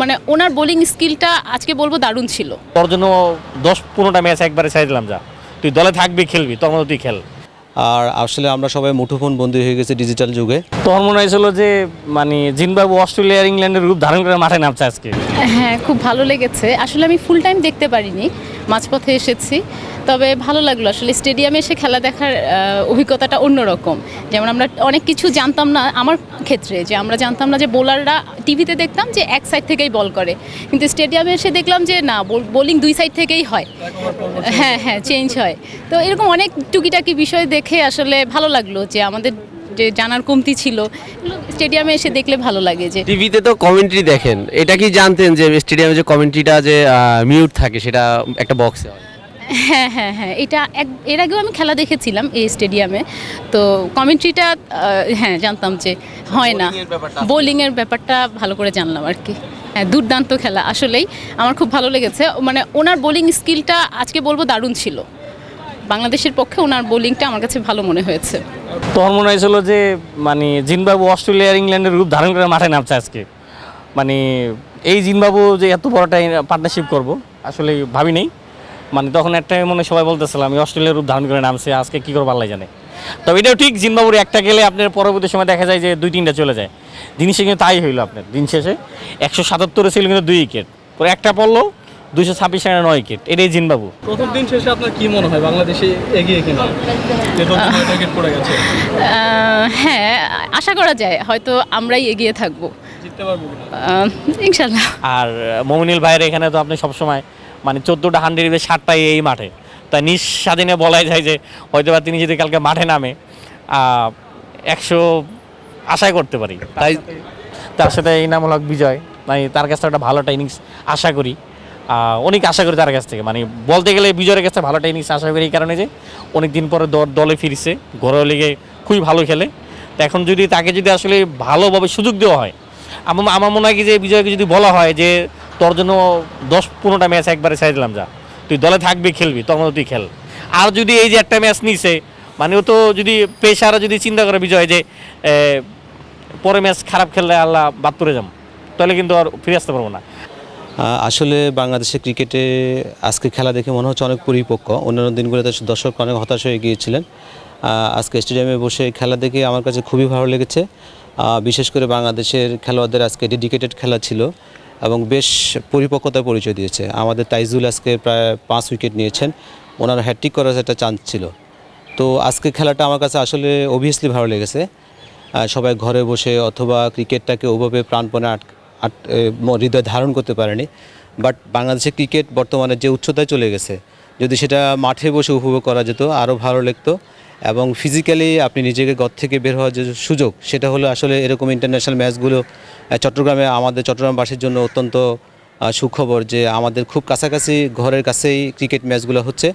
মানে ওনার বোলিং স্কিলটা আজকে বলব দারুণ ছিল। তোর জন্য দশ পনেরোটা ম্যাচ একবারে ছাই দিলাম যা। তুই দলে থাকবি খেলবি তোর মতো তুই খেল। আর আসলে আমরা সবাই মুঠোফোন বন্দী হয়ে গেছি ডিজিটাল যুগে। তোর মনে হয়েছিল যে মানে জিনবাবু অস্ট্রেলিয়া ইংল্যান্ডের রূপ ধারণ করে মাঠে নামছে আজকে? হ্যাঁ খুব ভালো লেগেছে। আসলে আমি ফুল টাইম দেখতে পারিনি। মাঝপথে এসেছি। তবে ভালো লাগল। আসলে স্টেডিয়ামে এসে খেলা দেখার অভিজ্ঞতাটা অন্যরকম। যেমন আমরা অনেক কিছু জানতাম না আমার ক্ষেত্রে, যে আমরা জানতাম না যে বোলাররা টিভিতে দেখতাম যে এক সাইড থেকেই বল করে। কিন্তু স্টেডিয়ামে এসে দেখলাম যে না, বোলিং দুই সাইড থেকেই হয়। হ্যাঁ হ্যাঁ চেঞ্জ হয়। তো এরকম অনেক টুকিটাকি বিষয় দেখে আসলে ভালো লাগল যে আমাদের যে জানার কমতি ছিল স্টেডিয়ামে এসে দেখলে ভালো লাগে যে টিভিতে তো কমেন্ট্রি দেখেন এটা কি জানতেন যে স্টেডিয়ামে যে কমেন্ট্রিটা যে মিউট থাকে সেটা একটা বক্সে হয়? হ্যাঁ হ্যাঁ হ্যাঁ এটা এক এর আগেও আমি খেলা দেখেছিলাম এই স্টেডিয়ামে তো কমেন্ট্রিটা হ্যাঁ জানতাম যে হয় না। Bowling এর ব্যাপারটা। বোলিংয়ের ব্যাপারটা ভালো করে জানলাম আর কি। হ্যাঁ দুর্দান্ত খেলা আসলেই। আমার খুব ভালো লেগেছে। মানে ওনার বোলিং স্কিলটা আজকে বলব দারুণ ছিল। বাংলাদেশের পক্ষে ওনার বোলিংটা আমার কাছে ভালো মনে হয়েছে। তোর মনে হয়েছিল যে মানে জিম্বাবু অস্ট্রেলিয়া ইংল্যান্ডের রূপ ধারণ করে মাঠে নামছে আজকে। মানে এই জিম্বাবু যে এত বড়টা পার্টনারশিপ করব, আসলে ভাবি নেই। মানে তখন একটা মনে সবাই বলতেছিলাম আমি অস্ট্রেলিয়ার রূপ ধারণ করে নামছে, আজকে কী করব আল্লাহ জানে। তবে এটাও ঠিক জিম্বাবুর একটা গেলে আপনার পরবর্তী সময় দেখা যায় যে দুই তিনটা চলে যায়। জিনিসে কিন্তু তাই হইল আপনার, দিন শেষে একশো সাতাত্তরে ছিল কিন্তু দুই উইকেট পরে একটা পড়ল দুইশো ছাব্বিশ রানে নয় উইকেট। এটাই জিম্বাবু প্রথম দিন শেষে আপনার কি মনে হয় বাংলাদেশে এগিয়ে কিনা? উইকেট পড়ে গেছে। হ্যাঁ আশা করা যায় হয়তো আমরাই এগিয়ে থাকব। ইনশাল্লাহ। আর মমিনুল ভাইয়ের এখানে তো আপনি সবসময় মানে চোদ্দোটা হান্ড্রেড সাতটাই এই মাঠে। তাই নিজ স্বাধীনে বলাই যায় যে হয়তো বা তিনি যদি কালকে মাঠে নামে একশো আশাই করতে পারি। তাই তার সাথে এই নাম হলো বিজয়। মানে তার কাছ থেকে একটা ভালো একটা ইনিংস আশা করি। অনেক আশা করি তার কাছ থেকে। মানে বলতে গেলে বিজয়ের কাছ থেকে ভালো একটা ইনিংস আশা করি এই কারণে যে অনেক দিন পরে দল- ফিরছে। ঘরোয়া লিগে খুবই ভালো খেলে। তো এখন যদি তাকে যদি আসলে ভালোভাবে সুযোগ দেওয়া হয়, আমার আমার মনে হয় কি যে বিজয়কে যদি বলা হয় যে, তোর জন্য দশ পনেরোটা ম্যাচ একবারে ছাই দিলাম, যা। তুই দলে থাকবি, খেলবি, তোর মতো তুই খেল। আর যদি এই যে একটা ম্যাচ নিছে মানে ও তো যদি পেশারা যদি চিন্তা করে বিজয় যে পরে ম্যাচ খারাপ খেললে আল্লাহ বাদ পড়ে যাম। তাহলে কিন্তু আর ফিরে আসতে পারব না। আসলে বাংলাদেশে ক্রিকেটে আজকে খেলা দেখে মনে হচ্ছে অনেক পরিপক্ক। অন্যান্য দিনগুলোতে দর্শক অনেক হতাশ হয়ে গিয়েছিলেন। আজকে স্টেডিয়ামে বসে খেলা দেখে আমার কাছে খুবই ভালো লেগেছে। বিশেষ করে বাংলাদেশের খেলোয়াড়দের আজকে ডেডিকেটেড খেলা ছিল এবং বেশ পরিপক্কতার পরিচয় দিয়েছে। আমাদের তাইজুল আজকে প্রায় পাঁচ উইকেট নিয়েছেন। ওনার হ্যাট্রিক করার একটা চান্স ছিল। তো আজকে খেলাটা আমার কাছে আসলে অবভিয়াসলি ভালো লেগেছে। সবাই ঘরে বসে অথবা ক্রিকেটটাকে ওভাবে প্রাণপণে আট হৃদয় ধারণ করতে পারেনি। বাট বাংলাদেশের ক্রিকেট বর্তমানে যে উচ্চতায় চলে গেছে যদি সেটা মাঠে বসে উপভোগ করা যেত আরও ভালো লাগতো। এবং ফিজিক্যালি আপনি নিজেকে ঘর থেকে বের হওয়ার যে সুযোগ সেটা হলো আসলে এরকম ইন্টারন্যাশনাল ম্যাচগুলো চট্টগ্রামে আমাদের চট্টগ্রামবাসীর জন্য অত্যন্ত সুখবর যে আমাদের খুব কাছাকাছি ঘরের কাছেই ক্রিকেট ম্যাচগুলো হচ্ছে।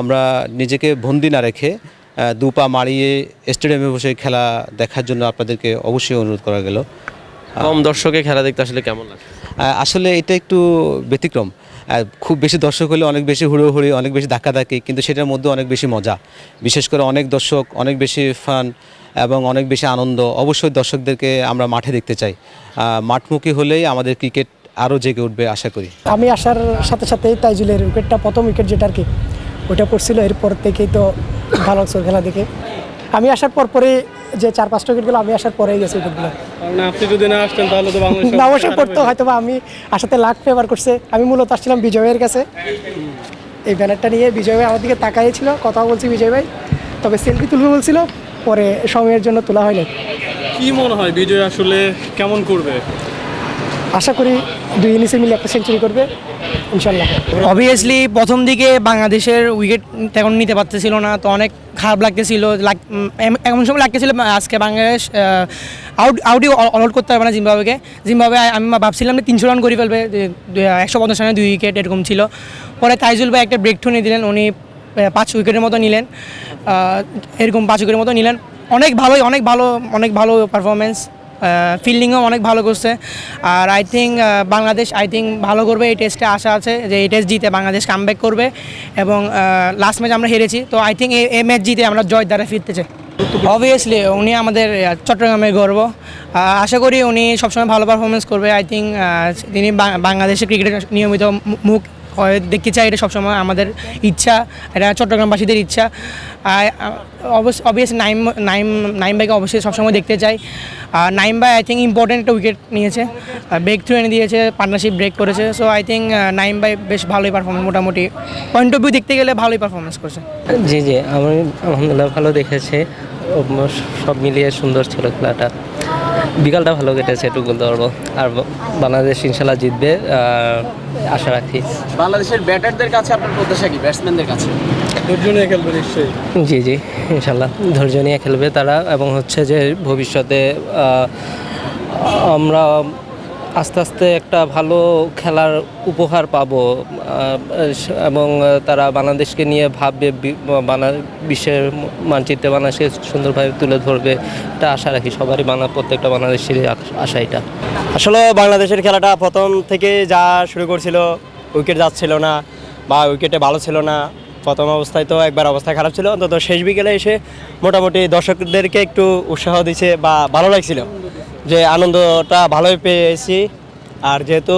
আমরা নিজেকে বন্দি না রেখে আহ, দু পা মারিয়ে স্টেডিয়ামে বসে খেলা দেখার জন্য আপনাদেরকে অবশ্যই অনুরোধ করা গেল। কম দর্শকে খেলা দেখতে আসলে কেমন লাগে? আসলে এটা একটু ব্যতিক্রম। খুব বেশি দর্শক হলে অনেক বেশি হুড়োহুড়ি অনেক বেশি ধাক্কা ধাক্কাধাক্কি কিন্তু সেটার মধ্যে অনেক বেশি মজা। বিশেষ করে অনেক দর্শক অনেক বেশি ফান এবং অনেক বেশি আনন্দ অবশ্যই দর্শকদেরকে আমরা মাঠে দেখতে চাই। মাঠমুখী হলেই আমাদের ক্রিকেট আরও জেগে উঠবে আশা করি। আমি আসার সাথে সাথেই তাইজুলের উইকেটটা প্রথম উইকেট যেটা আর কি ওইটা পড়ছিল। এরপর থেকেই তো ভালো লাগছে খেলা দেখে। আমি আসার পর পরে যে চার পাঁচটা উইকেটগুলো আমি আসার পরেই গেছে উইকেটগুলো আপনি যদি না আসতেন তাহলে তো বাংলাদেশ না অবশ্যই পড়তো হয়তো বা আমি আসাতে লাখ ফেভার করছে। আমি মূলত আসছিলাম বিজয়ের কাছে। এই ব্যানারটা নিয়ে বিজয় ভাই আমার দিকে তাকাইছিল কথা বলছি বিজয় ভাই তবে সেলফি তুলবে বলছিল পরে সময়ের জন্য তোলা হয়নি কি মনে হয় বিজয় আসলে কেমন করবে? আশা করি দুই ইনিংসে মিলে একটা সেঞ্চুরি করবে ইনশাল্লাহ অবভিয়াসলি প্রথম দিকে বাংলাদেশের উইকেট তেমন নিতে পারতেছিল না, তো অনেক খারাপ লাগতেছিল এম- এমন সময় লাগতেছিল আজকে বাংলাদেশ আউট আউটই অল আউট করতে পারবে না জিম্বাবুকে জিম্বাবুয়ে আমি ভাবছিলাম যে তিনশো রান করে ফেলবে একশো পঞ্চাশ রানে দুই উইকেট এরকম ছিল। পরে তাইজুল ভাই একটা ব্রেক নিয়ে দিলেন, উনি পাঁচ উইকেটের মতো নিলেন এরকম পাঁচ উইকেটের মতো নিলেন। অনেক ভালোই, অনেক ভালো অনেক ভালো পারফরমেন্স ফিল্ডিংও অনেক ভালো করছে। আর I think Bangladesh I think ভালো করবে, এই টেস্টে আশা আছে যে এই টেস্ট জিতে বাংলাদেশ কামব্যাক করবে এবং লাস্ট ম্যাচ আমরা হেরেছি। তো আই থিঙ্ক এই ম্যাচ জিতে আমরা জয় দ্বারা ফিরতে চাই। অবভিয়াসলি উনি আমাদের চট্টগ্রামের গর্ব। আশা করি উনি সবসময় ভালো পারফরমেন্স করবে। আই থিঙ্ক তিনি বাংলাদেশের ক্রিকেটের নিয়মিত মুখ দেখতে চাই এটা সবসময় আমাদের ইচ্ছা, এটা চট্টগ্রামবাসীদের ইচ্ছা। আর অবশ্যই অবভিয়াস নাইম নাইম নাইম ভাইকে অবশ্যই সবসময় দেখতে চাই। আর নাইম ভাই আই থিঙ্ক ইম্পর্টেন্ট একটা উইকেট নিয়েছে। ব্রেক থ্রু এনে দিয়েছে পার্টনারশিপ ব্রেক করেছে। সো আই থিঙ্ক নাইম ভাই বেশ ভালোই পারফরমেন্স মোটামুটি। পয়েন্ট অফ ভিউ দেখতে গেলে ভালোই পারফরমেন্স করছে। জি জি, আমি, আলহামদুলিল্লাহ ভালো দেখেছি। সব মিলিয়ে সুন্দর ছিল খেলাটা। বিকালটা ভালো কেটেছে একটু বলতে পারব আর বাংলাদেশ ইনশাল্লাহ জিতবে আশা রাখি। বাংলাদেশের ব্যাটারদের কাছে আপনার প্রত্যাশা কি ব্যাটসম্যানদের কাছে? ধৈর্য নিয়ে খেলবে নিশ্চয়ই। জি জি ইনশাল্লাহ ধৈর্য নিয়ে খেলবে তারা। এবং হচ্ছে যে ভবিষ্যতে আমরা আস্তে আস্তে একটা ভালো খেলার উপহার পাবো। এবং তারা বাংলাদেশকে নিয়ে ভাববে বিশ্বের মানচিত্রে বাংলাদেশকে সুন্দরভাবে তুলে ধরবে। এটা আশা রাখি সবারই বাংলা, প্রত্যেকটা বাংলাদেশের আশা এটা। আসলে বাংলাদেশের খেলাটা প্রথম থেকে যা শুরু করছিল, উইকেট যাচ্ছিল না বা উইকেটে ভালো ছিল না। প্রথম অবস্থায় তো একবার অবস্থা খারাপ ছিল, অন্তত শেষ বিকেলে এসে মোটামুটি দর্শকদেরকে একটু উৎসাহ দিছে বা ভালো লাগছিল। যে আনন্দটা ভালোই পেয়েছি। আর যেহেতু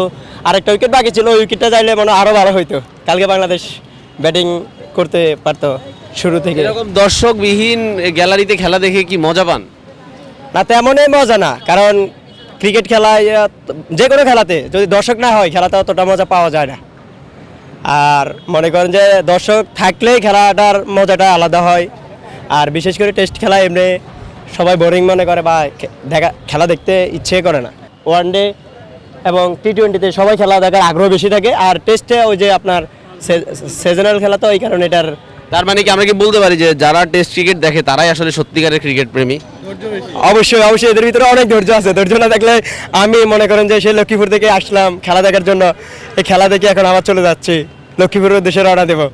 আরেকটা উইকেট বাকি ছিল ওই উইকেটটা চাইলে মনে আরও ভালো হইতো। কালকে বাংলাদেশ ব্যাটিং করতে পারতো শুরু থেকে। এরকম দর্শকবিহীন গ্যালারিতে খেলা দেখে কি মজা পান? না তেমনই মজা না কারণ ক্রিকেট খেলায় যে কোনো খেলাতে যদি দর্শক না হয় খেলাতে অতটা মজা পাওয়া যায় না। আর মনে করেন যে দর্শক থাকলেই খেলাটার মজাটা আলাদা হয়। আর বিশেষ করে টেস্ট খেলা এমনি সবাই বোরিং মনে করে বা দেখা খেলা দেখতে ইচ্ছে করে না। ওয়ান ডে এবং টি টোয়েন্টিতে সবাই খেলা দেখার আগ্রহ বেশি থাকে আর টেস্টে ওই যে আপনার সিজনাল খেলা তো এই কারণে এটার তার মানে কি আমরা কি বলতে পারি যে যারা টেস্ট ক্রিকেট দেখে তারাই আসলে সত্যিকারের ক্রিকেট প্রেমী? অবশ্যই অবশ্যই এদের ভিতরে অনেক ধৈর্য আছে। ধৈর্য না থাকলে আমি মনে করেন যে সেই লক্ষ্মীপুর থেকে আসলাম খেলা দেখার জন্য। এই খেলা দেখে এখন আবার চলে যাচ্ছি। লক্ষ্মীপুরের দেশে রওনা দেবো।